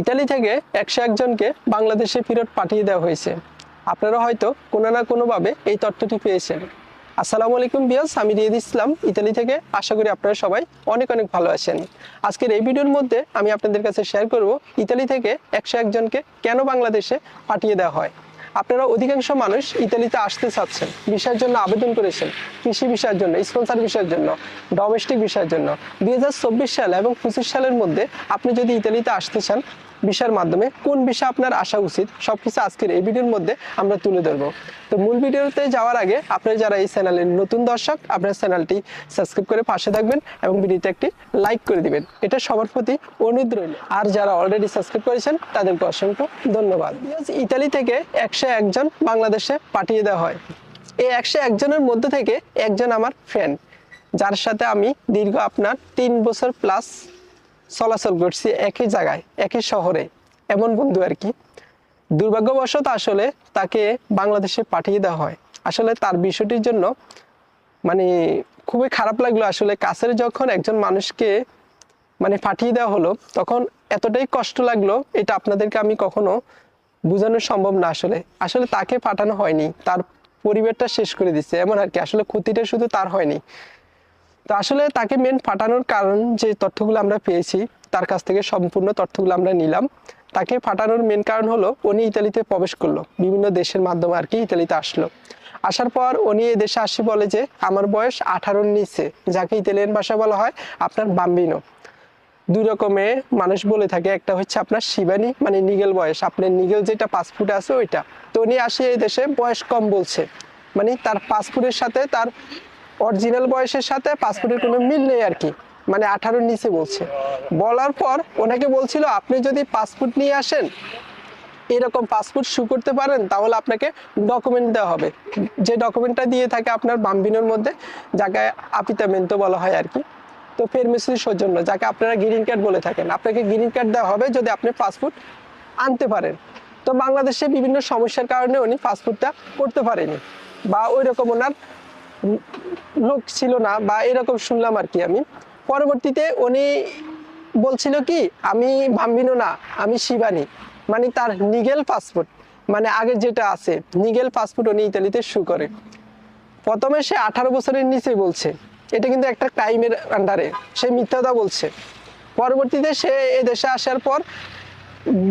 Italy থেকে একশো একজনকে বাংলাদেশে ফেরত পাঠিয়ে দেওয়া হয়েছে। আপনারা হয়তো কোনো না কোনোভাবে এই তথ্যটি পেয়েছেন। আসসালামু আলাইকুম বিয়াস, আমি রিয়াদ ইসলাম, ইতালি থেকে। আশা করি আপনারা সবাই অনেক অনেক ভালো আছেন। আজকের এই ভিডিওর মধ্যে আমি আপনাদের কাছে শেয়ার করব, ইতালি থেকে একশো একজনকে কেন বাংলাদেশে পাঠিয়ে দেওয়া হয়। আপনারা অধিকাংশ মানুষ ইতালিতে আসতে চাচ্ছেন বিষয়ের জন্য আবেদন করেছেন, কৃষি বিষয়ের জন্য, স্পন্সার বিষয়ের জন্য ডোমেস্টিক বিষয়ের জন্য। দুই হাজার চব্বিশ সাল এবং পঁচিশ সালের মধ্যে আপনি যদি ইতালিতে আসতে চান বিষয়ের মাধ্যমে কোন বিষয় আপনার আসা উচিত, সবকিছু আজকের এই ভিডিওর মধ্যে আমরা তুলে ধরবো। তো মূল ভিডিওতে যাওয়ার আগে আপনারা যারা এই চ্যানেলের নতুন দর্শক, আপনার চ্যানেলটি সাবস্ক্রাইব করে পাশে থাকবেন এবং ভিডিওতে একটি লাইক করে দিবেন। এটা সবার প্রতি অনুরোধ রইল। আর যারা অলরেডি সাবস্ক্রাইব করেছেন, তাদেরকে অসংখ্য ধন্যবাদ। ইতালি থেকে একশো একজন বাংলাদেশে পাঠিয়ে দেওয়া হয়। এই একশো একজনের মধ্যে থেকে একজন আমার ফ্রেন্ড যার সাথে আমি দীর্ঘ আপনার তিন বছর প্লাস চলাচল করছি একই জায়গায়, একই শহরে, এমন বন্ধু আর কি। দুর্ভাগ্যবশত আসলে তাকে বাংলাদেশে পাঠিয়ে দেওয়া হয়। আসলে তার বিষয়টির জন্য মানে খুবই খারাপ লাগল আসলে কাছের যখন একজন মানুষকে মানে পাঠিয়ে দেওয়া হলো, তখন এতটাই কষ্ট লাগল, এটা আপনাদেরকে আমি কখনো বোঝানো সম্ভব না আসলে। আসলে তাকে পাঠানো হয়নি, তার পরিবারটা শেষ করে দিচ্ছে, এমন আর কি। আসলে ক্ষতিটা শুধু তার হয়নি। তো আসলে তাকে মেন ফাটানোর কারণ যে তথ্যগুলো আমরা পেয়েছি, তার কাছ থেকে সম্পূর্ণ তথ্যগুলো আমরা নিলাম। তাকে ফাটানোর মেন কারণ হলো, উনি ইতালিতে প্রবেশ করল। বিভিন্ন দেশের মাধ্যমে আর কি ইতালিতে আসলো। আসার পর উনি দেশে আসি বলে যে, আমার বয়স আঠারোর নিচে, যাকে ইতালিয়ান ভাষা বলা হয়, আপনার বাম্বিনো। দুই রকমের মানুষ বলে থাকে, একটা হচ্ছে আপনার শিবানী মানে নিগেল বয়স। আপনার নিগেল যেটা পাসপোর্ট আছে ওইটা। তো উনি আসে এই দেশে, বয়স কম বলছে। মানে তার পাসপোর্টের সাথে তার অরিজিনাল বয়সের সাথে পাসপোর্টের কোনো মিল নেই আর কি। মানে আঠারোর নিচে বলছে। বলার পর ওনাকে বলছিল, আপনি যদি পাসপোর্ট নিয়ে আসেন, এরকম পাসপোর্ট শু করতে পারেন, তাহলে আপনাকে ডকুমেন্ট দেওয়া হবে। যে ডকুমেন্টটা দিয়ে থাকে আপনার বাম্বিনোর মধ্যে, যাকে আপিতামেন্টো বলা হয় আর কি, তো ফেরমেসির সৌজন্য যাকে আপনারা গ্রিন কার্ড বলে থাকেন, আপনাকে গ্রিন কার্ড দেওয়া হবে যদি আপনি পাসপোর্ট আনতে পারেন। তো বাংলাদেশে বিভিন্ন সমস্যার কারণে উনি পাসপোর্টটা করতে পারেনি বা ওই রকম ওনার লোক ছিল না বা এরকম শুনলাম আর কি আমি। পরবর্তীতে উনি বলছিল কি, আমি ভাম্বিনো না, আমি শিবানী। মানে তার নিগেল পাসপোর্ট মানে আগে যেটা আছে নিগেল পাসপোর্ট উনি ইতালিতে শু করে। প্রথমে সে আঠারো বছরের নিচে বলছে। এটা কিন্তু একটা ক্রাইমের আন্ডারে সে মিথ্যাতা বলছে। পরবর্তীতে সে এ দেশে আসার পর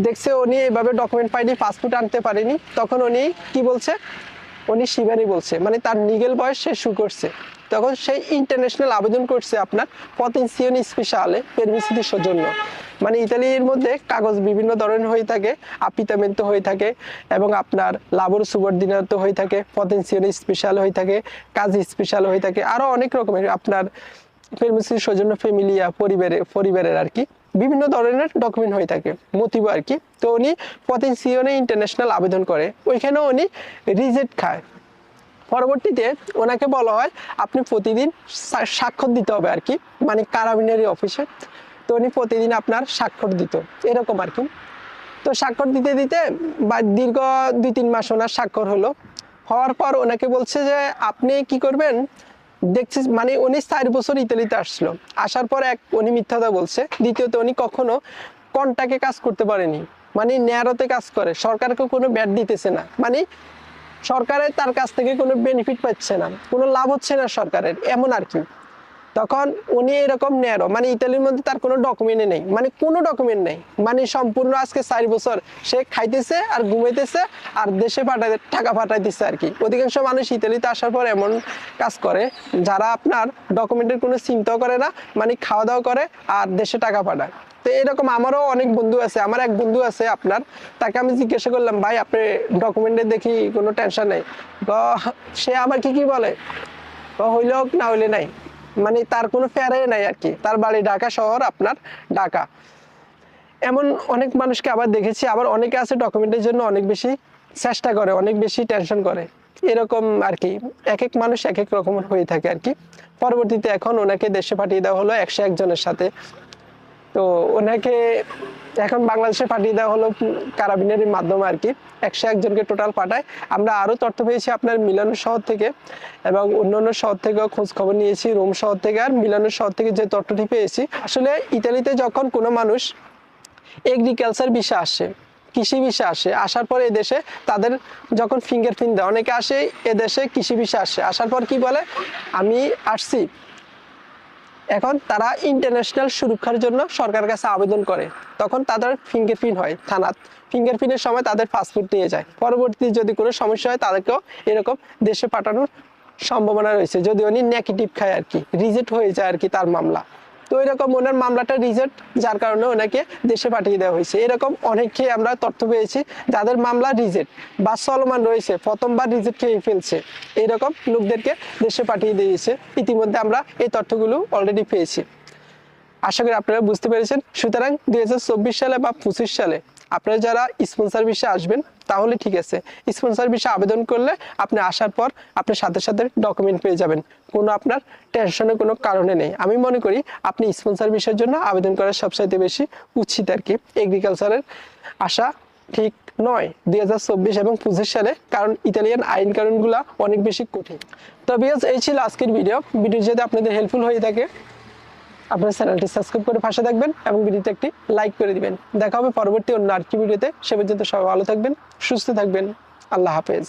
দেখছে উনি এভাবে ডকুমেন্ট পাইনি পাসপোর্ট আনতে পারেনি। তখন উনি কি বলছে উনি শিবানী বলছে মানে তার নিগেল বয়স সে শু করছে। তখন সেই ইন্টারন্যাশনাল আবেদন করছে আপনার পতেন্সিয়ন স্পেশালে পেরমিসিটির সৌজন্য মানে ইতালির মধ্যে কাগজ বিভিন্ন ধরনের হয়ে থাকে আপিতামেন্ট হয়ে থাকে, এবং আপনার লাবর সুবর্দিনাত হয়ে থাকে পতেন্সিয়ন স্পেশাল হয়ে থাকে, কাজ স্পেশাল হয়ে থাকে আরও অনেক রকমের আপনার পেরমিসির সৌজন্য ফ্যামিলিয়া পরিবারে, পরিবারের আর কি। বিভিন্ন ধরনের ডকুমেন্ট হয়ে থাকে। মতিব আর কি। তো উনি পতেন্সিয়নে ইন্টারন্যাশনাল আবেদন করে। ওইখানেও উনি রিজেক্ট খায়। পরবর্তীতে ওনাকে বলা হয়, আপনি প্রতিদিন স্বাক্ষর দিতে হবে আর কি। মানে কারাবিনারি অফিসে তো উনি প্রতিদিন আপনার স্বাক্ষর দিত। এরকম আর কি। তো স্বাক্ষর দিতে দিতে বা দীর্ঘ দুই তিন মাস ওনার স্বাক্ষর হলো। হওয়ার পর ওনাকে বলছে যে, আপনি কি করবেন? দেখছি মানে উনি চার বছর ইতালিতে আসলো। আসার পর এক, উনি মিথ্যাতা বলছে। দ্বিতীয়ত উনি কখনো কন্টাকে কাজ করতে পারেনি। মানে ন্যারোতে কাজ করে। সরকারকে কোনো ব্যাট দিতেছে না। মানে সরকারের তার কাছ থেকে কোনো বেনিফিট পাচ্ছে না। কোনো লাভ হচ্ছে না সরকারের। এমন আর কি। তখন উনি এরকম ন্যারো মানে ইতালির মধ্যে তার কোনো ডকুমেন্টে নেই মানে কোনো ডকুমেন্ট নেই। মানে সম্পূর্ণ আজকে চার বছর সে খাইতেছে আর ঘুমাইতেছে আর দেশে পাঠাই টাকা পাঠাইতেছে আর কি। অধিকাংশ মানুষ ইতালিতে আসার পর এমন কাজ করে যারা আপনার ডকুমেন্টের কোনো চিন্তাও করে না মানে খাওয়া দাওয়া করে আর দেশে টাকা পাঠায়। তো এরকম আমারও অনেক বন্ধু আছে, আমার এক বন্ধু আছে আপনার, তাকে আমি জিজ্ঞাসা করলাম, ভাই, আপনি ডকুমেন্টে দেখি কোনো টেনশন নেই? সে আমার কি কি বলে হইলে হোক না হইলে নাই। মানে তার কোনো ফেরাই নাই আর কি। তার বাড়ি ঢাকা শহর, আপনার ঢাকা। এমন অনেক মানুষকে আবার দেখেছি, আবার অনেকে আছে ডকুমেন্টের জন্য অনেক বেশি চেষ্টা করে, অনেক বেশি টেনশন করে। এরকম আর কি এক এক মানুষ এক এক রকম হয়ে থাকে আর কি। পরবর্তীতে এখন ওনাকে দেশে পাঠিয়ে দেওয়া হলো একশো একজনের সাথে। তো ওনাকে এখন বাংলাদেশে পাঠিয়ে দেওয়া হলো কারাবিনের মাধ্যমে আর কি। একশো একজনকে টোটাল পাঠায়। আমরা আরও তথ্য পেয়েছি আপনার মিলানো শহর থেকে এবং অন্যান্য শহর থেকেও খোঁজ খবর নিয়েছি, রোম শহর থেকে আর মিলানো শহর থেকে যে তথ্যটি পেয়েছি। আসলে ইতালিতে যখন কোনো মানুষ এগ্রিকালচার বিষয় আসে, কৃষি বিষয় আসে, আসার পর এদেশে তাদের যখন ফিঙ্গার ফিঙ্গারপ্রিন্ট দেয়, অনেকে আসে এদেশে কৃষি বিষয় আসে। আসার পর কি বলে? আমি আসছি। এখন তারা ইন্টারন্যাশনাল সুরক্ষার জন্য সরকারের কাছে আবেদন করে। তখন তাদের ফিঙ্গারপ্রিন্ট হয় থানাত। ফিঙ্গারপ্রিন্টের সময় তাদের পাসপোর্ট নিয়ে যায়। পরবর্তী যদি কোনো সমস্যা হয়, তাদেরকেও এরকম দেশে পাঠানোর সম্ভাবনা রয়েছে। যদি উনি নেগেটিভ খায় আর কি রিজেক্ট হয়ে যায় আর কি তার মামলা। তো এরকম ওনার মামলাটা রিজেক্ট, যার কারণে ওনাকে দেশে পাঠিয়ে দেওয়া হয়েছে। এরকম অনেককে আমরা তথ্য পেয়েছি, যাদের মামলা রিজেক্ট বা চলমান রয়েছে, প্রথমবার রিজেক্ট খেয়ে ফেলছে, এরকম লোকদেরকে দেশে পাঠিয়ে দিয়েছে। ইতিমধ্যে আমরা এই তথ্যগুলো অলরেডি পেয়েছি। আশা করি আপনারা বুঝতে পেরেছেন। সুতরাং দুই হাজার চব্বিশ সালে বা পঁচিশ সালে আপনারা যারা স্পন্সর বিষয়ে আসবেন, তাহলে ঠিক আছে স্পন্সর বিষয়ে আবেদন করলে আপনি আসার পর আপনি সাথে সাথে ডকুমেন্ট পেয়ে যাবেন। কোনো আপনার টেনশনের কোনো কারণে নেই। আমি মনে করি আপনি স্পন্সর বিষয়ের জন্য আবেদন করা সবচাইতে বেশি উচিত আর কি। এগ্রিকালচারের আশা ঠিক নয়, দুই হাজার এবং পঁচিশ সালে, কারণ ইতালিয়ান আইন কানুনগুলো অনেক বেশি কঠিন। তো বিকজ এই ছিল আজকের ভিডিও ভিডিও যদি আপনাদের হেল্পফুল হয়ে থাকে আপনার চ্যানেলটি সাবস্ক্রাইব করে পাশে থাকবেন এবং ভিডিওতে একটি লাইক করে দিবেন। দেখা হবে পরবর্তী অন্য আরেকটি ভিডিওতে। সে পর্যন্ত সবাই ভালো থাকবেন, সুস্থ থাকবেন। আল্লাহ হাফেজ।